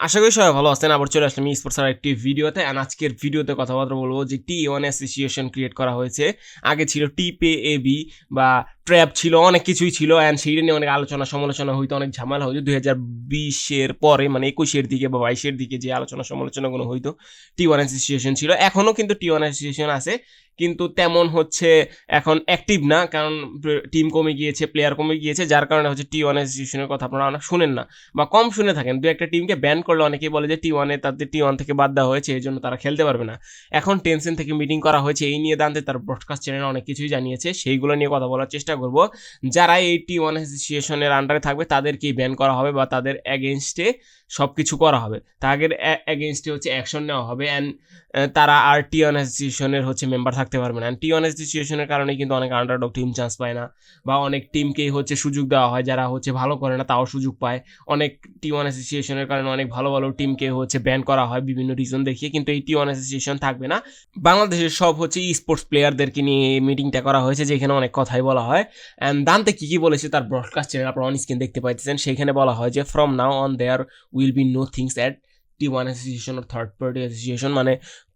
আশা করি সবাই ভালো আছেন। আবার চলে আসলাম স্পোর্টস আর একটি ভিডিওতে। অ্যান্ড আজকের ভিডিওতে কথাবার্তা বলব যে টি ওয়ান অ্যাসোসিয়েশন ক্রিয়েট করা হয়েছে। আগে ছিল টি পে এ বি বা ট্র্যাপ ছিল, অনেক কিছুই ছিল। অ্যান্ড সেইটা নিয়ে অনেক আলোচনা সমালোচনা হইতো, অনেক ঝামেলা হইতো। দুই হাজার বিশের পরে মানে একুশের দিকে বা বাইশের দিকে যে আলোচনা সমালোচনাগুলো হইতো টি ওয়ান অ্যাসোসিয়েশন ছিল। এখনও কিন্তু টি ওয়ান অ্যাসোসিয়েশন আছে। কিন্তু তেমন হচ্ছে এখন অ্যাক্টিভ না। কারণ টিম কমে গিয়েছে প্লেয়ার কমে গিয়েছে। যার কারণে হচ্ছে টি ওয়ান অ্যাসোসিয়েশনের কথা আপনারা অনেক শুনেন না বা কম শুনে থাকেন। দু একটা টিমকে ব্যান করলে অনেকেই বলে যে টি ওয়ানে তাদের টি ওয়ান থেকে বাদ দেওয়া হয়েছে এই জন্য তারা খেলতে পারবে না। এখন টেনশন থেকে মিটিং করা হয়েছে, এই নিয়ে দান্তে তার ব্রডকাস্ট চ্যানেল অনেক কিছুই জানিয়েছে। সেইগুলো নিয়ে কথা বলার চেষ্টা করব। যারা এই টি ওয়ান অ্যাসোসিয়েশনের আন্ডারে থাকবে, তাদেরকেই ব্যান করা হবে বা তাদের অ্যাগেনস্টে সব কিছু করা হবে। তাদের অ্যাগেনস্টে হচ্ছে অ্যাকশন নেওয়া হবে অ্যান্ড তারা আর টি অ্যাসোসিয়েশনের হচ্ছে মেম্বার থাকতে পারবে না। অ্যান্ড টি অ্যাসোসিয়েশনের কারণে কিন্তু অনেক আন্ডারডগ টিম চান্স পায় না বা অনেক টিমকেই হচ্ছে সুযোগ দেওয়া হয় যারা হচ্ছে ভালো করে না তাও সুযোগ পায়। অনেক টি ওয়ান অ্যাসোসিয়েশনের কারণে অনেক ভালো ভালো টিমকে হচ্ছে ব্যান করা হয় বিভিন্ন রিজন দেখিয়ে কিন্তু এই টি ওয়ান অ্যাসোসিয়েশন থাকবে না। বাংলাদেশের সব হচ্ছে ই স্পোর্টস প্লেয়ারদেরকে নিয়ে মিটিংটা করা হয়েছে যেখানে অনেক কথাই বলা হয়। অ্যান্ড দান্তে কী কী বলেছে তার ব্রডকাস্ট চ্যানেল আপনারা অন স্ক্রিন দেখতে পাইতেছেন। সেখানে বলা হয় যে from now on there will be no things at T one association or third party association মানে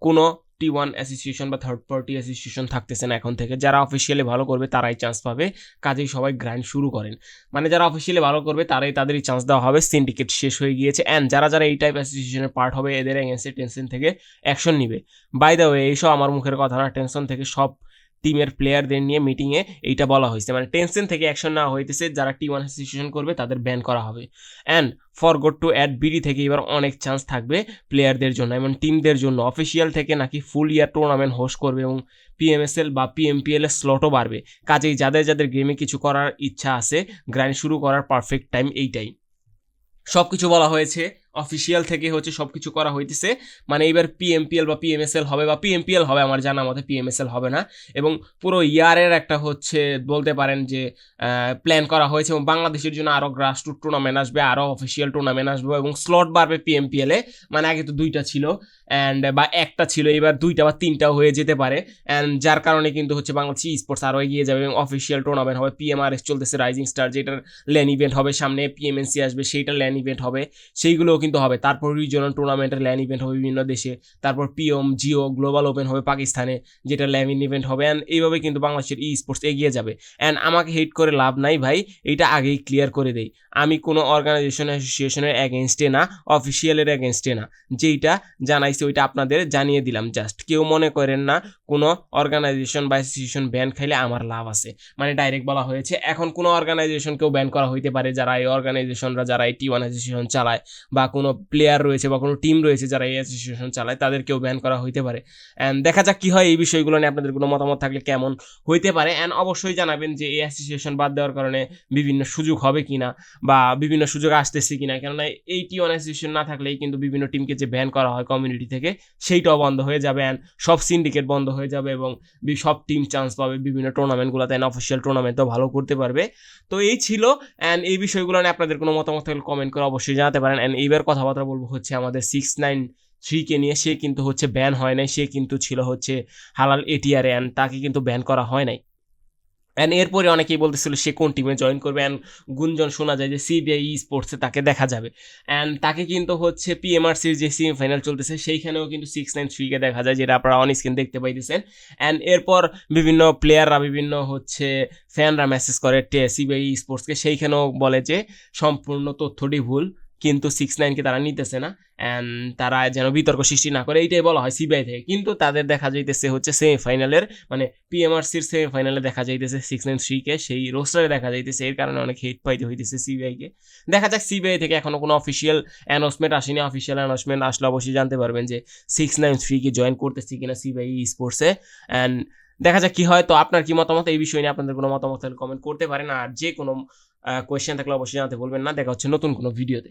কোনো টি ওয়ান অ্যাসোসিয়েশন বা থার্ড পার্টি অ্যাসোসিয়েশন থাকতেছে না এখন থেকে। যারা অফিসিয়ালি ভালো করবে, তারাই চান্স পাবে। কাজেই সবাই গ্রাইন্ড শুরু করেন। মানে যারা অফিসিয়ালি ভালো করবে, তারাই তাদেরই চান্স দেওয়া হবে। সিন্ডিকেট শেষ হয়ে গিয়েছে। অ্যান্ড যারা যারা এই টাইপ অ্যাসোসিয়েশনের পার্ট হবে, এদের এগেন্সে টেনশন থেকে অ্যাকশন নিবে। বাই দ্য ওয়ে এইসব আমার মুখের কথা না টেনশন থেকে সব টিমের প্লেয়ারদের নিয়ে মিটিংয়ে এইটা বলা হয়েছে। মানে টেনশন থেকে অ্যাকশন নেওয়া হইতেছে, যারা টি ওয়ান অ্যাসোসিয়েশন করবে, তাদের ব্যান করা হবে। And for good to add BD থেকে এবার অনেক চান্স থাকবে প্লেয়ারদের জন্য এবং টিমদের জন্য। অফিসিয়াল থেকে নাকি ফুল ইয়ার টুর্নামেন্ট হোস্ট করবে এবং পিএমএসএল বা পিএমপিএল এর স্লটও বাড়বে। কাজেই যাদের যাদের গেমে কিছু করার ইচ্ছা আছে গ্রাইন্ড শুরু করার পারফেক্ট টাইম এইটাই। সব কিছু বলা হয়েছে। অফিসিয়াল থেকে হচ্ছে সব কিছু করা হইতেছে। মানে এবার পিএমপিএল বা পিএমএসএল হবে বা পিএমপিএল হবে, আমার জানা মতে পিএমএসএল হবে না। এবং পুরো ইয়ারের একটা হচ্ছে বলতে পারেন যে প্ল্যান করা হয়েছে এবং বাংলাদেশের জন্য আরও গ্রাসরুট টুর্নামেন্ট আসবে আরও অফিসিয়াল টুর্নামেন্ট আসবে এবং স্লট বাড়বে পিএমপিএলে মানে আগে তো দুইটা ছিল অ্যান্ড বা একটা ছিল এবার দুইটা বা তিনটাও হয়ে যেতে পারে। অ্যান্ড যার কারণে কিন্তু হচ্ছে বাংলাদেশ স্পোর্টস আরও এগিয়ে যাবে এবং অফিসিয়াল টুর্নামেন্ট হবে পিএমআরএস চলতেছে রাইজিং স্টার যেটার ল্যান ইভেন্ট হবে, সামনে পিএমএনসি আসবে, সেইটার ল্যান ইভেন্ট হবে। সেইগুলোও কিন্তু হবে। তারপর রিজনাল টুর্নামেন্টের ল্যান ইভেন্ট হবে বিভিন্ন দেশে। তারপর পিএম জিও গ্লোবাল ওপেন হবে পাকিস্তানে, যেটা ল্যান ইভেন্ট হবে। অ্যান্ড এইভাবে কিন্তু বাংলাদেশের ই স্পোর্টস এগিয়ে যাবে। অ্যান্ড আমাকে হেট করে লাভ নাই ভাই, এটা আগেই ক্লিয়ার করে দেই। আমি কোনো অর্গানাইজেশন অ্যাসোসিয়েশনের অ্যাগেনস্টে না অফিসিয়ালের অ্যাগেনস্টে না। যেইটা জানাইছে ওইটা আপনাদের জানিয়ে দিলাম জাস্ট কেউ মনে করেন না, কোনো অর্গানাইজেশন বা অ্যাসোসিয়েশন ব্যান খাইলে আমার লাভ আছে। মানে ডাইরেক্ট বলা হয়েছে, এখন কোনো অর্গানাইজেশনকেও ব্যান করা হইতে পারে যারা এই অর্গানাইজেশনরা যারা এই টি ওয়ান অ্যাসোসিয়েশন চালায় বা কোনো প্লেয়ার রয়েছে বা কোনো টিম রয়েছে যারা এই অ্যাসোসিয়েশন চালায়, তাদেরকেও ব্যান করা হইতে পারে। অ্যান্ড দেখা যাক কী হয়, এই বিষয়গুলো নিয়ে আপনাদের কোনো মতামত থাকলে কেমন হইতে পারে। অ্যান্ড অবশ্যই জানাবেন যে এই অ্যাসোসিয়েশন বাদ দেওয়ার কারণে বিভিন্ন সুযোগ হবে কি না বা বিভিন্ন সুযোগ আসতেছে কি না কেননা এই টি ওয়ান অ্যাসোসিয়েশন না থাকলেই কিন্তু বিভিন্ন টিমকে যে ব্যান করা হয় কমিউনিটি থেকে, সেইটাও বন্ধ হয়ে যাবে। অ্যান্ড সব সিন্ডিকেট বন্ধ হয়ে যাবে এবং সব টিম চান্স পাবে বিভিন্ন টুর্নামেন্টগুলোতে অ্যান্ড অফিসিয়াল টুর্নামেন্টও ভালো করতে পারবে। তো এই ছিল। অ্যান্ড এই বিষয়গুলো নিয়ে আপনাদের কোনো মতামত থাকলে কমেন্ট করে অবশ্যই জানাতে পারেন। অ্যান্ড এইবার কথাবার্তা বলব হচ্ছে আমাদের সিক্স নাইন থ্রিকে নিয়ে সে কিন্তু হচ্ছে ব্যান হয় নাই, সে কিন্তু ছিল হচ্ছে হালাল এটিআর অ্যান্ড তাকে কিন্তু ব্যান করা হয় নাই। অ্যান্ড এরপরে অনেকেই বলতেছিল সে কোন টিমে জয়েন করবে অ্যান্ড গুঞ্জন শোনা যায় যে সিবিআই স্পোর্টসে তাকে দেখা যাবে। অ্যান্ড তাকে কিন্তু হচ্ছে পিএমআরসির যে সেমিফাইনাল চলতেছে সেইখানেও কিন্তু সিক্স নাইন থ্রিকে দেখা যায়, যেটা আপনারা অন স্ক্রিন দেখতে পাইতেছেন। অ্যান্ড এরপর বিভিন্ন প্লেয়াররা বিভিন্ন হচ্ছে ফ্যানরা মেসেজ করে সিবিআই স্পোর্টসকে সেইখানেও বলে যে সম্পূর্ণ তথ্যটি ভুল। কিন্তু সিক্স নাইনকে তারা নিতেছে না তারা যেন বিতর্ক সৃষ্টি না করে, এইটাই বলা হয় সিবিআই থেকে। কিন্তু তাদের দেখা যাইতেছে হচ্ছে সেমিফাইনালের মানে পিএমআরসির সেমিফাইনালে দেখা যাইতেছে সিক্স নাইন থ্রিকে সেই রোস্টারে দেখা যাইতেছে, এর কারণে অনেক হেট পাইতে হইতেছে সিবিআইকে দেখা যাক সিবিআই থেকে এখনও কোনো অফিসিয়াল অ্যানাউন্সমেন্ট আসেনি। অফিসিয়াল অ্যানাউন্সমেন্ট আসলে অবশ্যই জানতে পারবেন যে সিক্স নাইন থ্রিকে জয়েন করতেছি কিনা সিবিআই স্পোর্টসে অ্যান্ড দেখা যাক কি হয়। তো আপনার কি মতামত? এই বিষয় নিয়ে আপনাদের কোনো মতামত কমেন্ট করতে পারেন। আর যে কোনো কোয়েশ্চেন থাকলে অবশ্যই জানাতে বলবেন না। দেখা হচ্ছে নতুন কোনো ভিডিওতে